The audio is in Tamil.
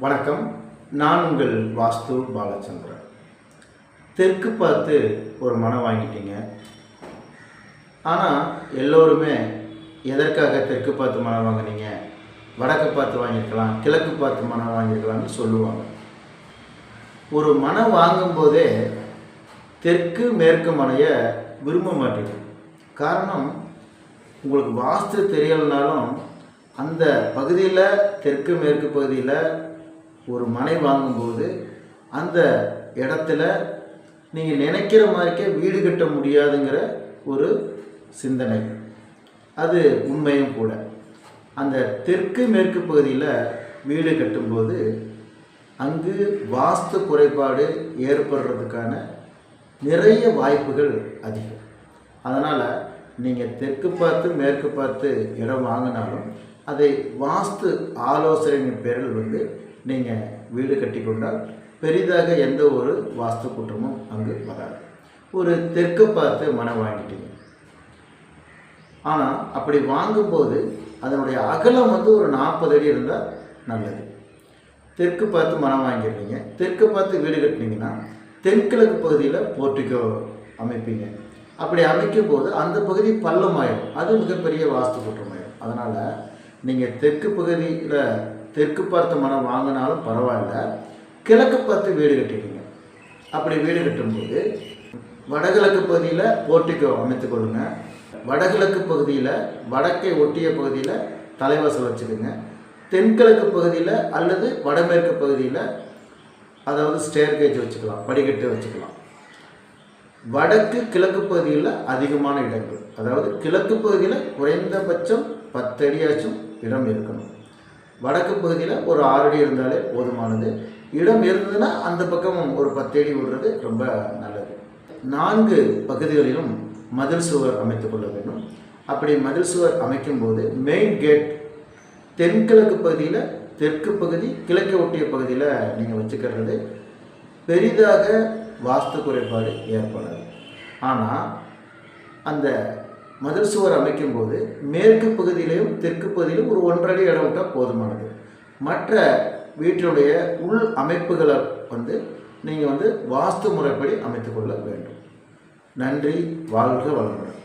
வணக்கம். நான் உங்கள் வாஸ்து பாலச்சந்திரன். தெற்கு பார்த்து ஒரு மனம் வாங்கிட்டீங்க. ஆனால் எல்லோருமே எதற்காக தெற்கு பார்த்து மனம் வாங்குனீங்க? வடக்கு பார்த்து வாங்கியிருக்கலாம் கிழக்கு பார்த்து மனம் வாங்கியிருக்கலாம்னு சொல்லுவாங்க. ஒரு மனம் வாங்கும்போதே தெற்கு மேற்கு மனையை விரும்ப மாட்டேங்குது காரணம் உங்களுக்கு வாஸ்து தெரியலைனாலும் அந்த பகுதியில் தெற்கு மேற்கு பகுதியில் ஒரு மனை வாங்கும்போது அந்த இடத்துல நீங்கள் நினைக்கிற மாதிரிக்கே வீடு கட்ட முடியாதுங்கிற ஒரு சிந்தனை. அது உண்மையும் கூட. அந்த தெற்கு மேற்கு பகுதியில் வீடு கட்டும்போது அங்கு வாஸ்து குறைபாடு ஏற்படுறதுக்கான நிறைய வாய்ப்புகள் அதிகம். அதனால் நீங்கள் தெற்கு பார்த்து மேற்கு பார்த்து இடம் வாங்கினாலும் அதை வாஸ்து ஆலோசனையின் பேரில் வந்து நீங்கள் வீடு கட்டிக்கொண்டால் பெரிதாக எந்த ஒரு வாஸ்து குற்றமும் அங்கு வராது. ஒரு தெற்கு பார்த்து மனம் வாங்கிட்டீங்க. ஆனால் அப்படி வாங்கும்போது அதனுடைய அகலம் வந்து ஒரு நாற்பது அடி இருந்தால் நல்லது. தெற்கு பார்த்து மனம் வாங்கிடுறீங்க. தெற்கு பார்த்து வீடு கட்டினீங்கன்னா தென்கிழக்கு பகுதியில் போர்ட்டிக்கோ அமைப்பீங்க. அப்படி அமைக்கும் போது அந்த பகுதி பள்ளமாயிடும் அது மிகப்பெரிய வாஸ்து குற்றமாயிடும் அதனால் நீங்கள் தெற்கு பகுதியில் தெற்கு பார்த்து மனம் வாங்கினாலும் பரவாயில்ல. கிழக்கு பார்த்து வீடு கட்டிடுங்க அப்படி வீடு கட்டும்போது வடகிழக்கு பகுதியில் போர்ட்டிக்கோ அமைத்து கொள்ளுங்க. வடகிழக்கு பகுதியில் வடக்கை ஒட்டிய பகுதியில் தலைவாசல் வச்சுக்கோங்க. தென்கிழக்கு பகுதியில் அல்லது வடமேற்கு பகுதியில் அதாவது ஸ்டேர்கேஜ் வச்சுக்கலாம் படிக்கட்டு வச்சுக்கலாம். வடக்கு கிழக்கு பகுதியில் அதிகமான இடங்கள். அதாவது கிழக்கு பகுதியில் குறைந்தபட்சம் பத்தடியாச்சும் இடம் இருக்கணும். வடக்கு பகுதியில் ஒரு ஆறு அடி இருந்தாலே போதுமானது. இடம் இருந்ததுன்னா அந்த பக்கம் ஒரு பத்து அடி விடுறது ரொம்ப நல்லது. நான்கு பகுதிகளிலும் மதில் சுவர் அமைத்துக் கொள்ள வேண்டும். அப்படி மதில் சுவர் அமைக்கும்போது மெயின் கேட் தென்கிழக்கு பகுதியில் தெற்கு பகுதி கிழக்கு ஒட்டிய பகுதியில் நீங்கள் வச்சுக்கிறது பெரிதாக வாஸ்து குறைபாடு ஏற்படாது. ஆனால் அந்த மதில் சுவர் அமைக்கும்போது மேற்கு பகுதியிலையும் தெற்கு பகுதியிலும் ஒரு ஒன்றரை இடம் விட்டால் போதுமானது. மற்ற வீட்டினுடைய உள் அமைப்புகளை வந்து நீங்கள் வந்து வாஸ்து முறைப்படி அமைத்துக்கொள்ள வேண்டும். நன்றி வாழ்க வளமுடன்.